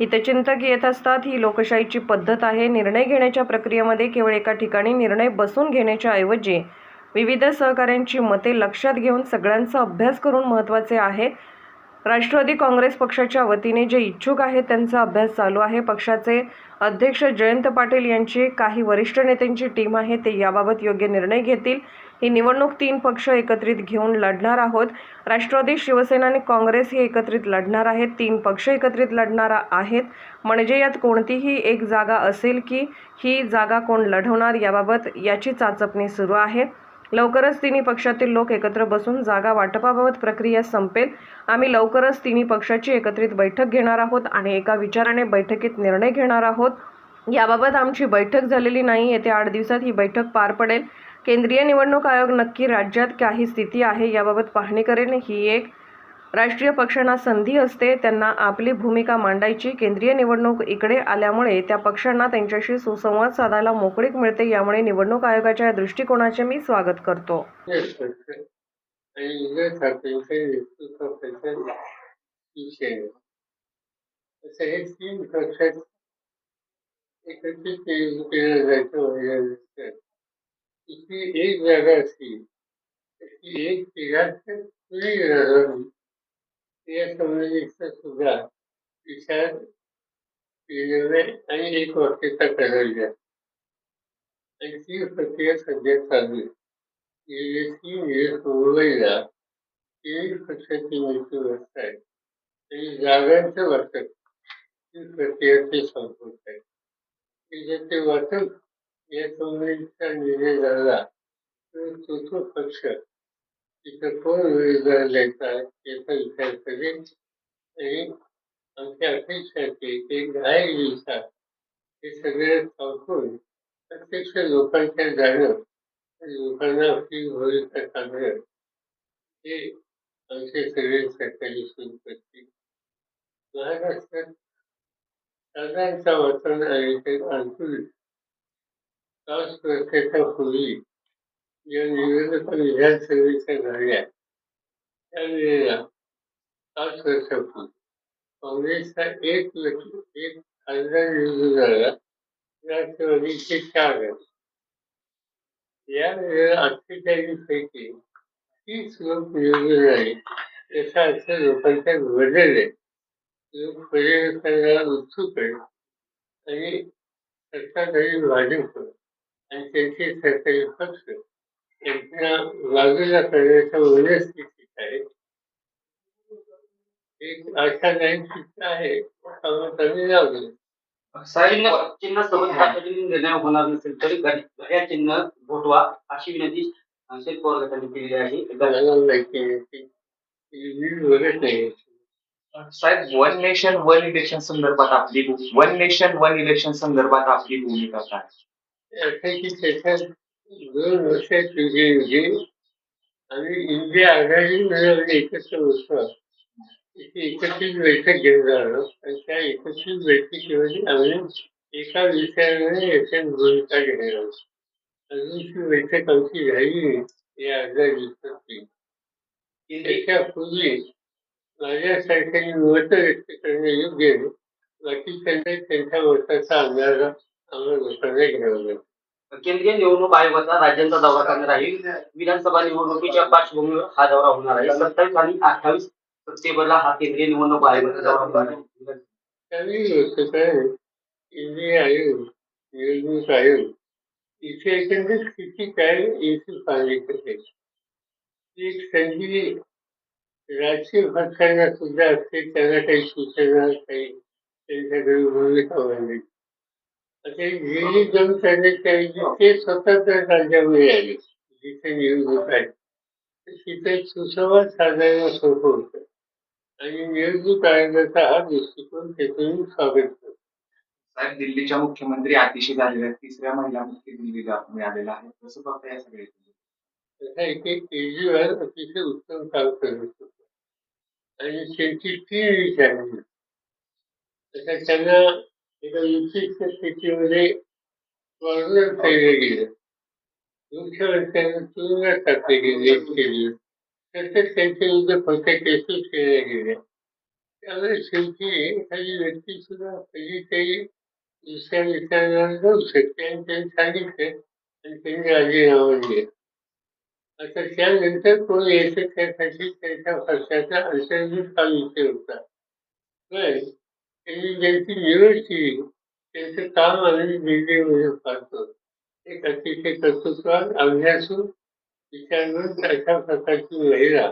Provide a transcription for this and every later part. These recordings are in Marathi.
हितचिंतक येत असतात. ही लोकशाहीची पद्धत आहे. निर्णय घेण्याच्या प्रक्रियेमध्ये केवळ एका ठिकाणी निर्णय बसून घेण्याच्या ऐवजी विविध सहकाऱ्यांची मते लक्षात घेऊन सगळ्यांचा अभ्यास करून महत्त्वाचे आहे. राष्ट्रवादी काँग्रेस पक्षाच्या वतीने जे इच्छुक आहेत त्यांचा अभ्यास चालू आहे. पक्षाचे अध्यक्ष जयंत पाटील यांची काही वरिष्ठ नेत्यांची टीम आहे. ते याबाबत योग्य निर्णय घेतील. ही निवडणूक तीन पक्ष एकत्रित घेऊन लढणार आहोत. राष्ट्रवादी शिवसेना आणि काँग्रेस हे एकत्रित लढणार आहेत. तीन पक्ष एकत्रित लढणार आहेत. म्हणजे यात कोणतीही एक जागा असेल की ही जागा कोण लढवणार याबाबत याची चाचपणी सुरू आहे. लवकरच तिन्ही पक्षातील लोक एकत्र बसून जागा वाटपाबाबत प्रक्रिया संपेल. आम्ही लवकरच तिन्ही पक्षाची एकत्रित बैठक घेणार आहोत आणि एका विचाराने बैठकीत निर्णय घेणार आहोत. याबाबत आमची बैठक झालेली नाही. येत्या आठ दिवसात ही बैठक पार पडेल. केंद्रीय निवडणूक आयोग नक्की राज्यात काही स्थिती आहे याबाबत पाहणी करेल ही एक राष्ट्रीय पक्षांना संधी असते त्यांना आपली भूमिका मांडायची. केंद्रीय निवडणूक इकडे आल्यामुळे त्या पक्षांना त्यांच्याशी सुसंवाद साधायला मोकळीक मिळते यामुळे निवडणूक आयोगाच्या या दृष्टिकोनाचे मी स्वागत करतो. हे इसकी एक जागा थी इसकी एक जगह पुढे येणार नाही. या संबंधीचा सुद्धा विचार केलेला आणि एक वाक्यता करायची आणि ती प्रक्रिया सध्या चालू आहे गेले तीन दिवस मुंबईला तीन पक्षाची नेते बसत आहेत आणि जागांचं वाटप ही प्रक्रिया ते संपवत आहेत त्याच्यात ते वाटप या निर्णय झाला तर तो पक्ष. तिथं कोण उमेदवार द्यायचा याचा विचार करेल आणि आमची अपेक्षा आहे की दहा दिवसात हे सगळे संपून प्रत्यक्ष लोकांच्या जाणं लोकांना आपली भूमिका सांगणं हे आमचे सगळे सरकारी सुरू करतील महाराष्ट्रात साधारणतः वातावरण आहे ते पाच वर्षाच्या पूर्वी या निवडणुका विधानसभेच्या झाल्या त्यावेळेला पाच वर्षापूर्वी काँग्रेसचा एक व्यक्ती एक खासदार निवडून झाला राष्ट्रवादीचे चार या वेळेला अठ्ठेचाळीस पैकी तीस लोक निवडून आले याचा अर्थ लोकांच्या बदल आहे लोक पर्यटकांना उत्सुक आहेत आणि सत्ताधारी भाजप आणि त्यांचे सरकारी पक्ष यांना बाजूला आहे एक चित्र आहे त्यामुळे कमी जाऊ दे. चिन्ह चिन्ह सोबत तातडीने निर्णय होणार नसेल तरी घड्या चिन्ह भोटवा अशी विनंती शरद पवार गटाने केलेली आहे. मी बघत नाही. साहेब वन नेशन वन इलेक्शन संदर्भात आपली वन नेशन वन इलेक्शन संदर्भात आपली भूमिका काय? असं त्याच्यात दोन वर्ष तुझी होती आणि इंडिया आघाडी मिळवली एकत्र बसवा तिथे एकत्रित बैठक घेऊन आलो आणि त्या एकत्रित बैठकीमध्ये आम्ही एका विषयाने याच्यात भूमिका घेणार आहोत. अजून ती बैठक आमची झाली या अर्ध्या दिवसाची त्याच्यापूर्वी माझ्यासारख्यांनी मत व्यक्त करणे योग्य आहे. बाकी त्यांना त्यांच्या मताचा अंदाज केंद्रीय निवडणूक आयोगाचा राज्यांचा दौरा करणार आहे. विधानसभा निवडणुकीच्या पार्श्वभूमीवर हा दौरा होणार आहे. सत्तावीस आणि अठ्ठावीस सप्टेंबरला हा केंद्रीय निवडणूक आयोगाचा दौरा होणार आहे. इंडिया आयोग निवडणूक आयोग इथे एकंदरीत किती काय करते ती? एक संधी राजकीय पक्षांना सुद्धा असते त्यांना काही सूचना काही त्यांच्याकडे भूमिका मांडली गेली दोन ते स्वतंत्र राज्यामध्ये आले. जिथे निवडणूक आहे. तिथे सुसंवाद साधायला सोपं होतं. आणि निवडणूक आयोगाचा हा दृष्टिकोन त्यातून स्वागत करतो. साहेब दिल्लीच्या मुख्यमंत्री अतिशय झालेल्या तिसऱ्या महिला मुख्य दिल्लीला मिळालेला आहे. कसं बघता या सगळ्या तसा इथे केजरीवाल अतिशय उत्तम काम करत होते. आणि त्यांची विचारली तसा त्यांना एका विशिष्ट स्थितीमध्ये कॉर्नर केलं गेलं तुरुंगात टाकले गेले केली तसंच त्यांच्या विरुद्ध खोट्या केसेस केल्या गेल्या त्यामुळे शेवटी एखादी व्यक्ती सुद्धा कधीतरी दुसऱ्या विचारांना जाऊ शकते आणि त्यांनी सांगितले आणि त्यांनी राजीनामा आता त्यानंतर कोण यायचं त्यासाठी त्यांच्या पक्षाचा अंतर्भूत हा विषय होता पण त्यांनी ज्यांची निवड केली त्यांचं काम आम्ही दिल्लीमध्ये पाहतो एक अतिशय कर्तृत्वात अभ्यासू विचारवंत अशा प्रकारची महिला.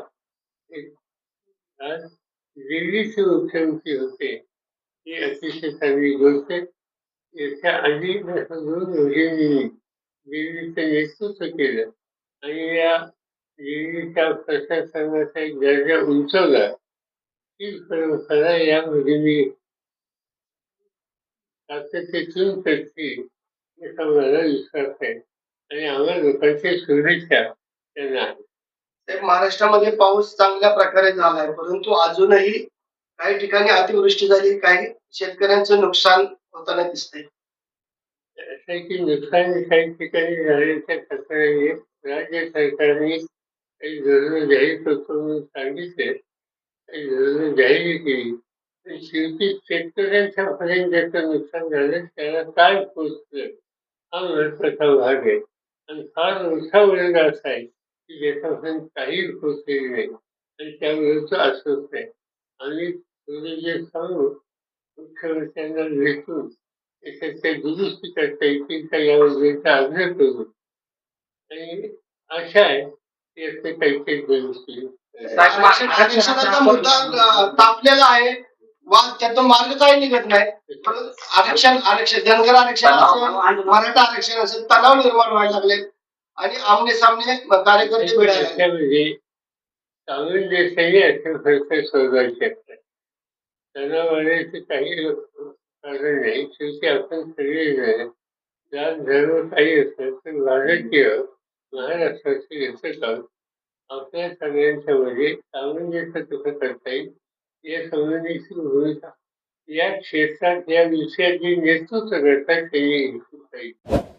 आज दिल्लीचे मुख्यमंत्री होते. ही अतिशय चांगली गोष्ट याच्या अनेक दोन मुलींनी दिल्लीचं नेतृत्व केलं. आणि या दिल्लीच्या प्रशासनाचा एक दर्जा उंचवला. ही परंपरा या मुलींनी आहे. आणि आम्हा लोकांची शुभेच्छा त्यांना. आहे महाराष्ट्रामध्ये पाऊस चांगल्या प्रकारे झालाय परंतु अजूनही काही ठिकाणी अतिवृष्टी झाली काही शेतकऱ्यांचं नुकसान होताना आहे की नुकसान काही ठिकाणी झाल्याच्या तक्रारी राज्य सरकारने काही धोरणं जाहीर करतो म्हणून सांगितले. काही धोरणं जाहीर केली. शेवटी शेतकऱ्यांच्या फळ्यांचं नुकसान झालं त्याला काय पोचलं हा महत्त्वाचा भाग आहे. आणि फार मोठा वर्ग असा आहे की ज्याच्यापासून काही पोचलेली नाही. आणि त्याविरुद्ध अस्वस्थ आहे. आम्ही थोडे जे सांगू मुख्यमंत्र्यांना भेटून त्याच्या दुरुस्ती करता येतील का याबद्दलचा आग्रह करू. आणि आशा आहे की याचं काही काही दुरुस्ती मुद्दा तापलेला आहे. वाद त्यातून मार्ग काही निघत नाही. आरक्षण आरक्षण धनगर आरक्षण असेल मराठा आरक्षण असेल तणाव निर्माण व्हायला लागले. आणि आमने सामने कार्यकर्ते लागले. त्याच्यामध्ये सामंजस्याने असे फरक शोधायला शकतात तणावाण्याचे काही कारण नाही. शेवटी आपण सगळे जात धर्म काही असेल तर भारतीय महाराष्ट्राचे आपल्या सगळ्यांच्या मध्ये सामंजस्य कसं करता येईल. या संघटनेची भूमिका या क्षेत्रात या विषयाचे नेतृत्व करता त्यांनी पाहिजे